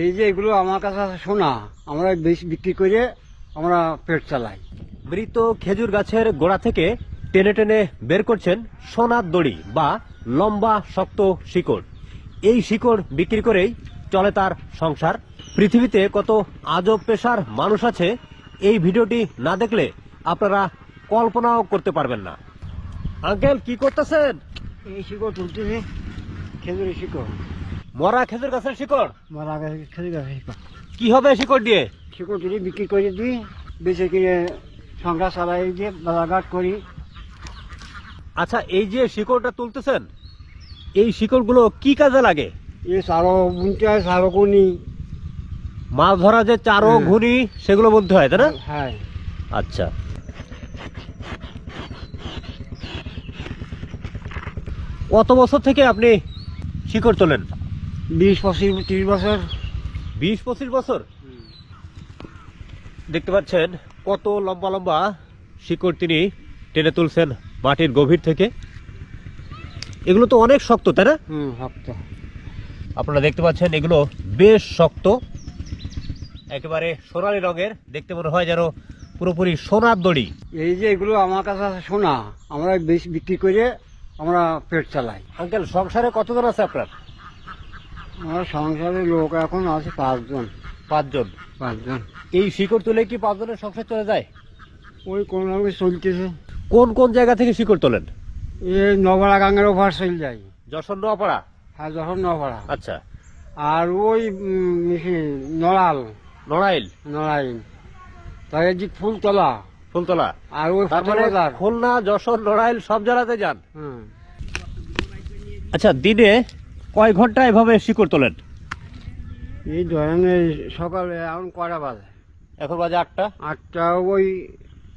এই যে এগুলো আমার কাছে সোনা আমরা বেশি বিক্রি করে আমরা পেট চালাই। মৃত খেজুর গাছের গোড়া থেকে টেনে টেনে বের করছেন সোনার দড়ি বা লম্বা শক্ত শিকড়। এই শিকড় বিক্রি করেই চলে তার সংসার। পৃথিবীতে কত আজব পেশার মানুষ আছে এই ভিডিওটি না দেখলে আপনারা কল্পনাও করতে পারবেন না। আঙ্কেল কি করতেছেন? এই শিকড় তুলতেছি খেজুরের শিকড়। মরা খেজুর গাছের শিকড়? মারা খেজুর গাছের শিকড়। কি হবে শিকড় দিয়ে? শিকড় তুলি বিক্রি করে দিই বেঁচে কিনে সংসার চালাই দিয়ে বাজারঘাট করি। আচ্ছা এই যে শিকড়টা তুলতেছেন এই শিকড়গুলো কি কাজে লাগে? এ সারো বুনতে হয় সারো কুনি মাছ ধরা যে চারো হুম। ঘুনি সেগুলো বলতে হয় তাই না? হ্যাঁ। আচ্ছা। কত বছর থেকে আপনি শিকড় তোলেন? বিশ পঁচিশ ত্রিশ বছর। বিশ পঁচিশ বছর? দেখতে পাচ্ছেন কত লম্বা লম্বা শিকড় তিনি টেনে তুলছেন মাটির গভীর থেকে। এগুলো তো অনেক শক্ত তাই না? হুম শক্ত। আপনারা দেখতে পাচ্ছেন এগুলো বেশ শক্ত। একেবারে সোনালি রঙের দেখতে মনে হয় যেন পুরোপুরি সোনার দড়ি। এই যে এগুলো আমার কাছে আছে সোনা আমরা বেশি বিক্রি করে আমরা পেট চালাই। আঙ্কেল সংসারে কতজন আছে আপনার? আমার সংসারের লোক এখন আছে পাঁচজন। পাঁচজন? পাঁচজন। এই শিকড় তুলে কি পাঁচজনের সংসার চলে যায়? ওই কোন চলতেছে। কোন কোন জায়গা থেকে শিকড় তোলেন? এই নবড়া গাঙ্গের ওভার চলে যায় যশোর নোয়াপাড়া আর যখন নবড়া আচ্ছা। আর ওই নড়াল। নড়াইল? নড়াইল। তার যে ফুলতলা। ফুলতলা? আর ওই তারপরে খুলনা যশোর নড়াইল সব জায়গাতে যান? আচ্ছা দিনে কয় ঘণ্টা এভাবে শিকড় তোলেন? এই ধরনের সকালে এখন কটা বাজে? এখন বাজে আটটা। আটটা ওই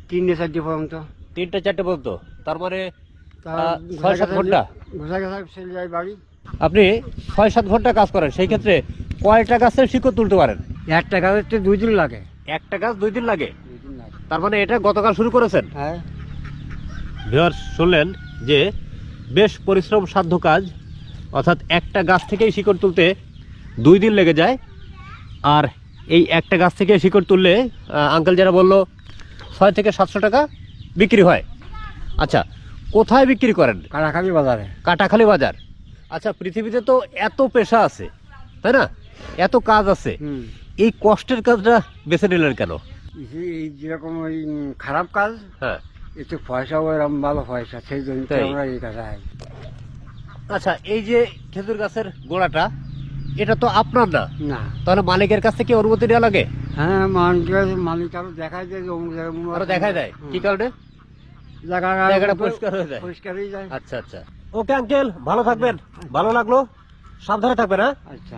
তিনটে চারটে পর্যন্ত। তিনটে চারটে পর্যন্ত। তার মানে ছয় সাত ঘণ্টা। ঘোষা ঘোষা চলে যায় বাড়ি। আপনি ছয় সাত ঘণ্টা কাজ করেন সেই ক্ষেত্রে কয়টা গাছের শিকড় তুলতে পারেন? একটা তো দুই দিন লাগে। একটা গাছ দুই দিন লাগে? তার মানে এটা গতকাল শুরু করেছেন? হ্যাঁ। ভিউয়ার্স শুনলেন যে বেশ পরিশ্রম সাধ্য কাজ অর্থাৎ একটা গাছ থেকেই শিকড় তুলতে দুই দিন লেগে যায়। আর এই একটা গাছ থেকে শিকড় তুললে আঙ্কেল যারা বলল ছয় থেকে সাতশো টাকা বিক্রি হয়। আচ্ছা কোথায় বিক্রি করেন? কাটাখালি বাজারে। কাটাখালি বাজার। আচ্ছা পৃথিবীতে তো এত পেশা আছে তাই না? এত কাজ আছে। এই কষ্টের কাজটা বেছে নিলেন কেন? এই যেরকম ওই খারাপ কাজ হ্যাঁ। একটু পয়সাও এরকম ভালো পয়সা সেই জন্য আমরা এই কাজে আচ্ছা এই যে খেজুর গাছের গোড়াটা এটা তো আপনার না? না। তাহলে মালিকের কাছ থেকে অনুমতি নেওয়া লাগে? হ্যাঁ মালিক মালিক আরও দেখায় দেয় আরও দেখাই দেয়? হুম। কি কারণে? জায়গাটা পরিষ্কার হয়ে যায়। পরিষ্কার হয়ে যায়। আচ্ছা আচ্ছা। ওকে আঙ্কেল ভালো থাকবেন। ভালো লাগল। সাবধানে থাকবেন হ্যাঁ? আচ্ছা